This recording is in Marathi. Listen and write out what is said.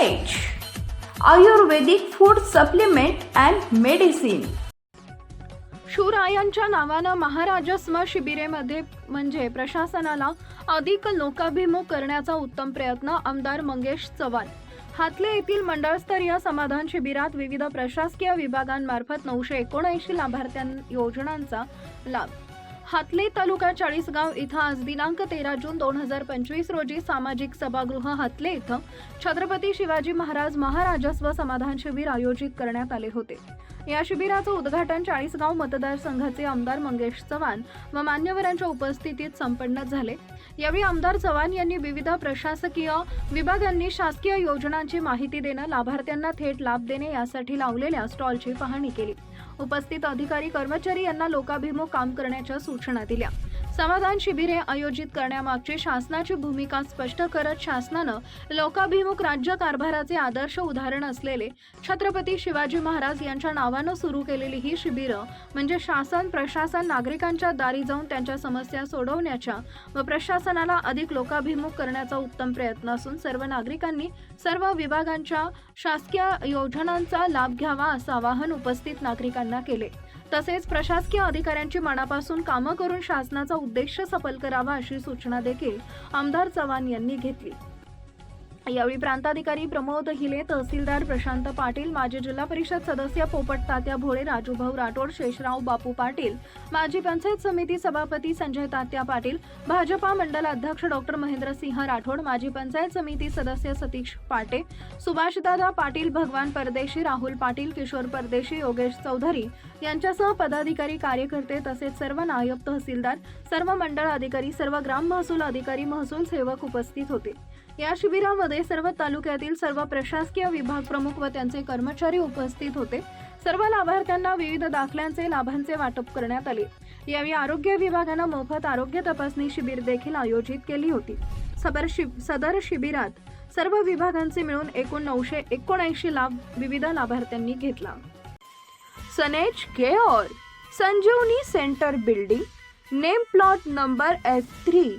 Ayurvedic food supplement and medicine शूरायांच्या नावानं महाराजस्म शिबिरेमध्ये म्हणजे प्रशासनाला अधिक लोकाभिमुख करण्याचा उत्तम प्रयत्न आमदार मंगेश चव्हाण हातले येथील मंडळस्तरीय समाधान शिबिरात विविध प्रशासकीय विभागांमार्फत नऊशे एकोणऐंशी लाभार्थ्यां योजनांचा लाभ हातले तालुका चाळीसगाव इथं आज दिनांक तेरा जून दोन हजार पंचवीस रोजी सामाजिक सभागृह हातले इथं छत्रपती शिवाजी महाराज महाराजस्व समाधान शिबिर आयोजित करण्यात आले होते. या शिबिराचं उद्घाटन चाळीसगाव मतदारसंघाचे आमदार मंगेश चव्हाण व मान्यवरांच्या उपस्थितीत संपन्न झाले. यावेळी आमदार चव्हाण यांनी विविध प्रशासकीय विभागांनी शासकीय योजनांची माहिती देणं लाभार्थ्यांना थेट लाभ देणे यासाठी लावलेल्या स्टॉलची पाहणी केली. उपस्थित अधिकारी कर्मचारी यांना लोकाभिमुख काम करण्याच्या सूचना दिल्या. समाधान शिबिरे आयोजित करण्यामागची शासनाची भूमिका स्पष्ट करत शासनानं लोकाभिमुख राज्य कारभाराचे आदर्श उदाहरण असलेले छत्रपती शिवाजी महाराज यांच्या नावानं सुरू केलेली ही शिबिरं म्हणजे शासन प्रशासन नागरिकांच्या दारी जाऊन त्यांच्या समस्या सोडवण्याच्या व प्रशासनाला अधिक लोकाभिमुख करण्याचा उत्तम प्रयत्न असून सर्व नागरिकांनी सर्व विभागांच्या शासकीय योजनांचा लाभ घ्यावा असं आवाहन उपस्थित नागरिकांना केले. तसेच प्रशासकीय अधिकाऱ्यांची मनापासून कामं करून शासनाचा उद्देश सफल करावा अशी सूचना देखील आमदार चव्हाण यांनी घेतली. यावेळी प्रांताधिकारी प्रमोद हिले तहसीलदार प्रशांत पाटील माजी जिल्हा परिषद सदस्य पोपट तात्या भोळे राजूभाऊ राठोड शेषराव बापू पाटील माजी पंचायत समिती सभापती संजय तात्या पाटील भाजपा मंडल अध्यक्ष डॉक्टर महेंद्रसिंह राठोड माजी पंचायत समिती सदस्य सतीश पाटे सुभाषदादा पाटील भगवान परदेशी राहुल पाटील किशोर परदेशी योगेश चौधरी यांच्यासह पदाधिकारी कार्यकर्ते तसेच सर्व नायब तहसीलदार सर्व मंडळ अधिकारी सर्व ग्राम महसूल अधिकारी महसूल सेवक उपस्थित होते. या शिबिरामध्ये सर्व तालुक्यातील सर्व प्रशासकीय विभाग प्रमुख व त्यांचे कर्मचारी उपस्थित होते. सर्व लाभार्थ्यांना विविध दाखल्यांचे लाभांचे वाटप करण्यात आले. यावेळी आरोग्य विभागानं मोफत आरोग्य तपासणी शिबिर देखील आयोजित केली होती. सदर शिब सदर शिबिरात सर्व विभागांचे मिळून एकूण नऊशे एकोणऐंशी लाभ विविध लाभार्थ्यांनी घेतला. सनेज care Sanjeevani centre building name plot number F three